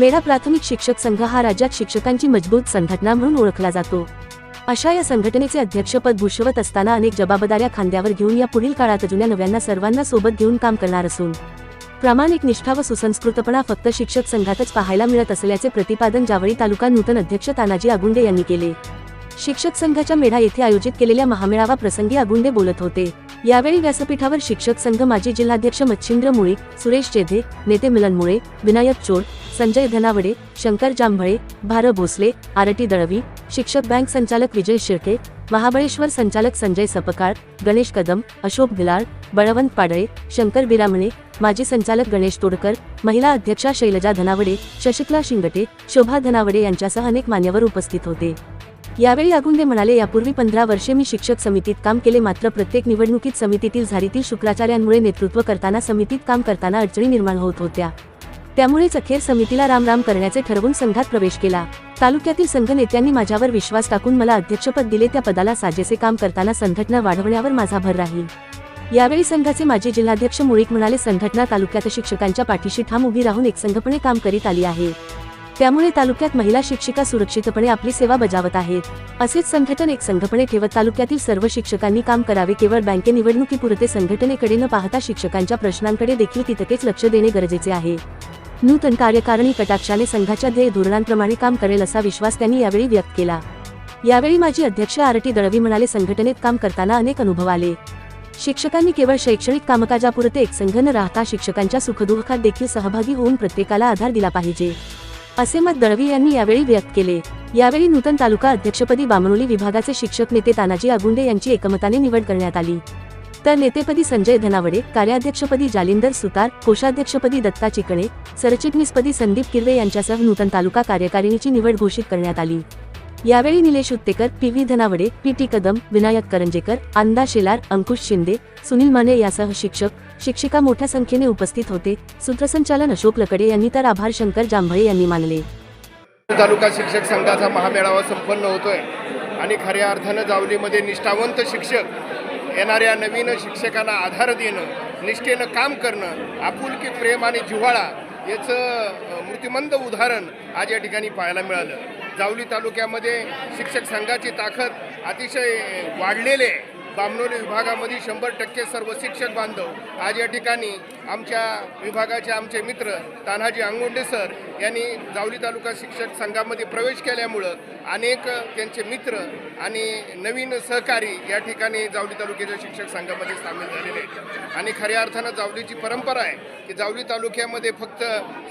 मेढा प्राथमिक शिक्षक संघ हा राज्यात शिक्षकांची मजबूत संघटना म्हणून ओळखला जातो. अशा या संघटनेचे अध्यक्षपद भूषवत असताना अनेक जबाबदाऱ्या खांद्यावर घेऊन या पुढील काळात जुन्या नव्यांना सर्वांना सोबत घेऊन काम करणार असून प्रामाणिक निष्ठा व सुसंस्कृतपणा फक्त शिक्षक संघातच पाहायला मिळत असल्याचे प्रतिपादन जावळी तालुका नूतन अध्यक्ष तानाजी आगुंडे यांनी केले. शिक्षक संघाच्या मेढा येथे आयोजित केलेल्या महामेळावा प्रसंगी आगुंडे बोलत होते. यावेळी व्यासपीठावर शिक्षक संघ माजी जिल्हाध्यक्ष मच्छिंद्र मुळीक सुरेश चेधे नेते मिलन मुळे विनायक चोड संजय धनावडे शंकर जांभळे भार भोसले आरटी दळवी शिक्षक बँक संचालक विजय शिर्के महाबळेश्वर संचालक संजय सपकाळ गणेश कदम अशोक भिलाळ बळवंत पाडळे शंकर बिरामणे माजी संचालक गणेश तोडकर महिला अध्यक्षा शैलजा धनावडे शशिकला शिंगटे शोभा धनावडे यांच्यासह अनेक मान्यवर उपस्थित होते. यावेळी आगुंदे म्हणाले यापूर्वी पंधरा वर्षे मी शिक्षक समितीत काम केले मात्र प्रत्येक निवडणुकीत समितीतील झारीतील शुक्राचार्यांमुळे नेतृत्व करताना समितीत काम करताना अडचणी निर्माण होत होत्या. त्यामुळेच अखेर समितीला रामराम करण्याचे ठरवून संघात प्रवेश केला. तालुक्यातील संघ नेत्यांनी माझ्यावर विश्वास टाकून मला अध्यक्षपद दिले त्या पदाला साजेसे काम करताना संघटना वाढवण्यावर माझा भर राहील. यावेळी संघाचे माजी जिल्हाध्यक्ष मुळीक म्हणाले संघटना तालुक्यात शिक्षकांच्या पाठीशी ठाम उभी राहून एक संघपणे काम करीत आली आहे. त्यामुळे तालुक्यात महिला शिक्षिका सुरक्षितपणे आपली सेवा बजावत आहेत. असेच संघटन एक संघपणे ठेवत तालुक्यातील सर्व शिक्षकांनी काम करावे केवळ बँके निवडणुकीपुरते संघटनेकडे न पाहता शिक्षकांच्या प्रश्नांकडे देखील तितकेच लक्ष देणे गरजेचे आहे. नूतन कार्यकारिणी कटाक्षाने संघाच्या ध्येय धोरणांप्रमाणे काम करेल असा विश्वास त्यांनी यावेळी व्यक्त केला. यावेळी माजी अध्यक्ष आरटी दळवी म्हणाले संघटनेत काम करताना अनेक अनुभव आले. शिक्षकांनी केवळ शैक्षणिक कामकाजापुरते एक संघ न राहता शिक्षकांच्या सुखदुःखात देखील सहभागी होऊन प्रत्येकाला आधार दिला पाहिजे. असे मत दळवी यांनी यावेळी व्यक्त केले. यावेळी नूतन तालुका अध्यक्षपदी बामणोली विभागाचे शिक्षक नेते तानाजी आगुंडे यांची एकमताने निवड करण्यात आली. तर नेतेपदी संजय धनावडे कार्याध्यक्षपदी जालिंदर सुतार कोषाध्यक्षपदी दत्ता चिकणे सरचिटणीसपदी संदीप किर्वे यांच्यासह नूतन तालुका कार्यकारिणीची निवड घोषित करण्यात आली. यावेळी Nilesh Uttekar P V Dhanawade P T Kadam Vinayak Karanjekar Aanda Shelar Ankush Shinde Sunil Mane यासह शिक्षक शिक्षिका मोठ्या संख्येने उपस्थित होते. सूत्रसंचालन अशोक लकडे यांनी तर आभार शंकर जांभळे यांनी मानले. तालुका शिक्षक संघाचा महामेळावा संपन्न होतोय. आणि खऱ्या अर्थानं जावलीमध्ये निष्ठावंत शिक्षक येणाऱ्या नवीन शिक्षकांना आधार देणं निष्ठेनं काम करणं आपुलकी प्रेम आणि जिव्हाळा याचं अ, उदाहरण आज या ठिकाणी पाहायला मिळालं. जावली तालुक्यामध्ये शिक्षक संघाची ताकद अतिशय वाढलेली आहे. विभागामध्ये शंभर टक्के सर्व शिक्षक बांधव आज या ठिकाणी आमच्या विभागाचे आमचे मित्र तान्हाजी अंगोंडे सर यांनी जावली तालुका शिक्षक संघामध्ये प्रवेश केल्यामुळं अनेक त्यांचे मित्र आणि नवीन सहकारी या ठिकाणी जावली तालुक्याच्या शिक्षक संघामध्ये सामील झालेले आहेत. आणि खऱ्या अर्थानं जावलीची परंपरा आहे की जावली तालुक्यामध्ये फक्त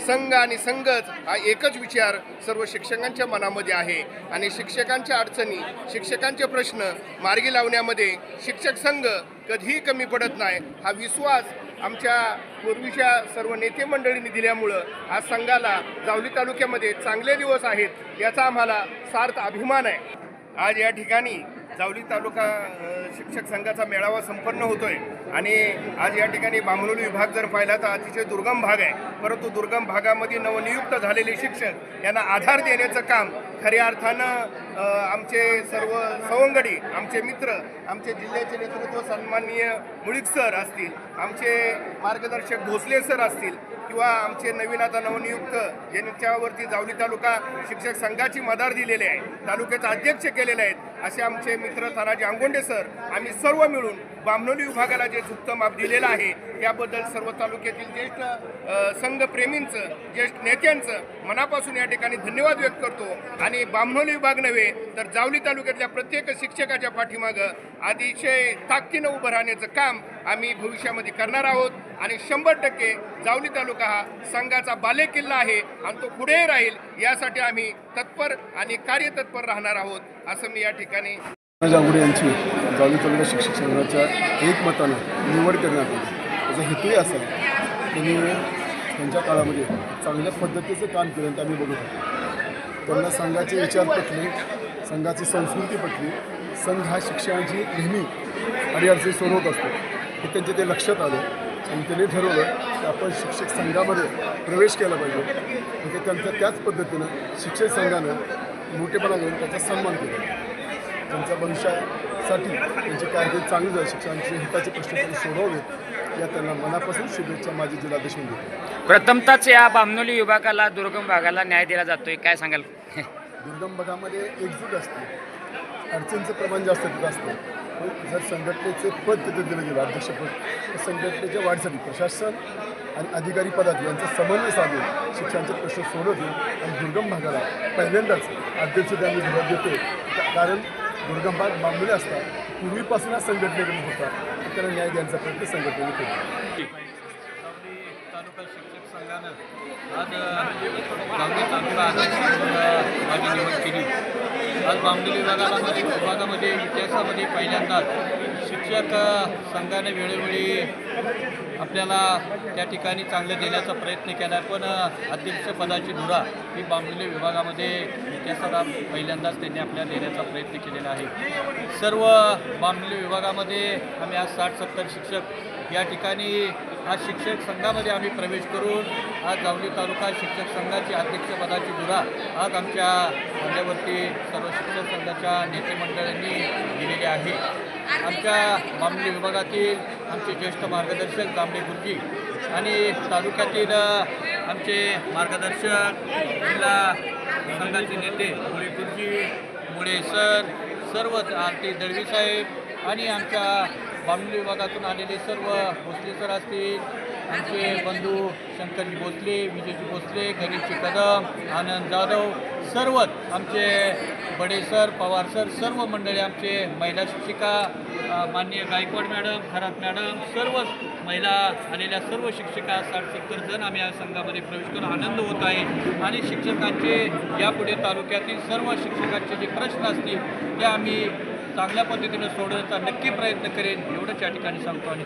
संघ आणि संघच हा एकच विचार सर्व शिक्षकांच्या मनामध्ये आहे. आणि शिक्षकांच्या अडचणी शिक्षकांचे प्रश्न मार्गी लावण्यामध्ये शिक्षक संघ कधीही कमी पडत नाही. हा विश्वास आमच्या पूर्वीच्या सर्व नेते मंडळींनी दिल्यामुळं आज संघाला जावली तालुक्यामध्ये चांगले दिवस आहेत याचा आम्हाला सार्थ अभिमान आहे. आज या ठिकाणी जावली तालुका शिक्षक संघाचा मेळावा संपन्न होतोय. आणि आज या ठिकाणी बामणोली विभाग जर पाहिला तर अतिशय दुर्गम भाग आहे. परंतु दुर्गम भागामध्ये नवनियुक्त झालेले शिक्षक यांना आधार देण्याचं काम खऱ्या अर्थानं आमचे सर्व सवंगडी आमचे मित्र आमचे जिल्ह्याचे नेतृत्व सन्माननीय मुळीक सर असतील आमचे मार्गदर्शक भोसले सर असतील किंवा आमचे नवीन आता नवनियुक्त यांच्यावरती जावली तालुका शिक्षक संघाची मदार दिलेली आहे तालुक्याचे अध्यक्ष केलेले आहेत असे आमचे मित्र तानाजी अंगोंडे सर आम्ही सर्व मिळून बामणोली विभागाला जे झुकतं माप दिलेलं आहे त्याबद्दल सर्व तालुक्यातील ज्येष्ठ संघप्रेमींचं ज्येष्ठ नेत्यांचं मनापासून या ठिकाणी धन्यवाद व्यक्त करतो. आणि बामणोली विभाग नव्हे तर जावली तालुक्यातल्या प्रत्येक शिक्षकाच्या पाठीमागं अतिशय ताकदीनं उभं राहण्याचं काम आम्ही भविष्यामध्ये करणार आहोत. आणि शंभर टक्के जावली तालुका हा संघाचा बालेकिल्ला आहे आणि तो पुढे राहील यासाठी आम्ही तत्पर आणि कार्यतत्पर राहणार आहोत असं मी या ठिकाणी यांची जावली तालुका शिक्षक संघाच्या एकमतानं निवड करण्यात आली. त्याचा हेतूही असा आहे त्यांनी त्यांच्या काळामध्ये चांगल्या पद्धतीचं काम केलं ते आम्ही बघत होतो. त्यांना संघाचे विचार पटले संघाची संस्कृती पटली. संघ हा शिक्षणाची नेहमी अडीअडचणी सोडवत असतो. हे त्यांच्या ते लक्षात आलं आणि त्यांनी ठरवलं की आपण शिक्षक संघामध्ये प्रवेश केला पाहिजे. म्हणजे त्यांचा त्याच पद्धतीनं शिक्षक संघानं मोठेपणा घेऊन त्याचा सन्मान केला. त्यांच्या भविष्यासाठी त्यांची कारकीर्द चांगली जाईल शिक्षकांचे हिताचे प्रश्न त्यांनी सोडवले या त्यांना मनापासून शुभेच्छा माझी म्हणून देतो. प्रथमतःच या बामनोली विभागाला दुर्गम भागाला न्याय दिला जातोय काय सांगाल? दुर्गम भागामध्ये एकजूट असते अडचणीचं प्रमाण जास्त तिथं असतं. जर संघटनेचे पद तिथे दिलं गेलं अध्यक्षपद तर संघटनेच्या वाढीसाठी प्रशासन आणि अधिकारी पदात यांचा समन्वय साधून शिक्षणाचे प्रश्न सोडवतील आणि दुर्गम भागाला पहिल्यांदाच अध्यक्ष त्यांनी भर देतो कारण दुर्गम भाग बांबुले असतात पूर्वीपासूनच संघटनेकडून होता तर त्याला न्याय द्यायचा प्रयत्न संघटनेने केला. तालुका शिक्षक संघानं आज गावडी तालुका माझी निवड केली आज बांबुली विभागाला विभागामध्ये इतिहासामध्ये पहिल्यांदाच शिक्षक संघाने वेळोवेळी आपल्याला त्या ठिकाणी चांगलं देण्याचा प्रयत्न केला पण अध्यक्षपदाची धुरा ही बामडेली विभागामध्ये इतिहासाला पहिल्यांदाच त्यांनी आपल्याला देण्याचा प्रयत्न केलेला आहे. सर्व बामडेली विभागामध्ये आम्ही आज साठ सत्तर शिक्षक या ठिकाणी आज शिक्षक संघामध्ये आम्ही प्रवेश करून आज जावली तालुका शिक्षक संघाची अध्यक्षपदाची धुरा आज आमच्या खांद्यावरती सर्व शिक्षक संघाच्या नेते मंडळांनी दिलेली आहे. आमच्या बामणी विभागातील आमचे ज्येष्ठ मार्गदर्शक तांबडे गुरुजी आणि तालुक्यातील आमचे मार्गदर्शक जिल्हा संघाचे नेते मुळे गुरुजी मुळे सर सर्वच आरती दळवी साहेब आणि आमच्या बामणी विभागातून आलेले सर्व भोसले सर असतील आमचे बंधू शंकरजी भोसले विजयजी भोसले गणेशजी कदम आनंद जाधव सर्वच आमचे बडे सर पवार सर सर्व मंडळी आमचे महिला शिक्षिका माननीय गायकवाड मॅडम खरात मॅडम सर्व महिला आलेल्या सर्व शिक्षिका साठ सत्तर जण आम्ही या संघामध्ये प्रवेश करून आनंद होत आहे. आणि शिक्षकांचे यापुढे तालुक्यातील सर्व शिक्षकांचे जे प्रश्न असतील ते आम्ही चांगल्या पद्धतीनं सोडवण्याचा नक्की प्रयत्न करेन. एवढंच या ठिकाणी सांगतो आणि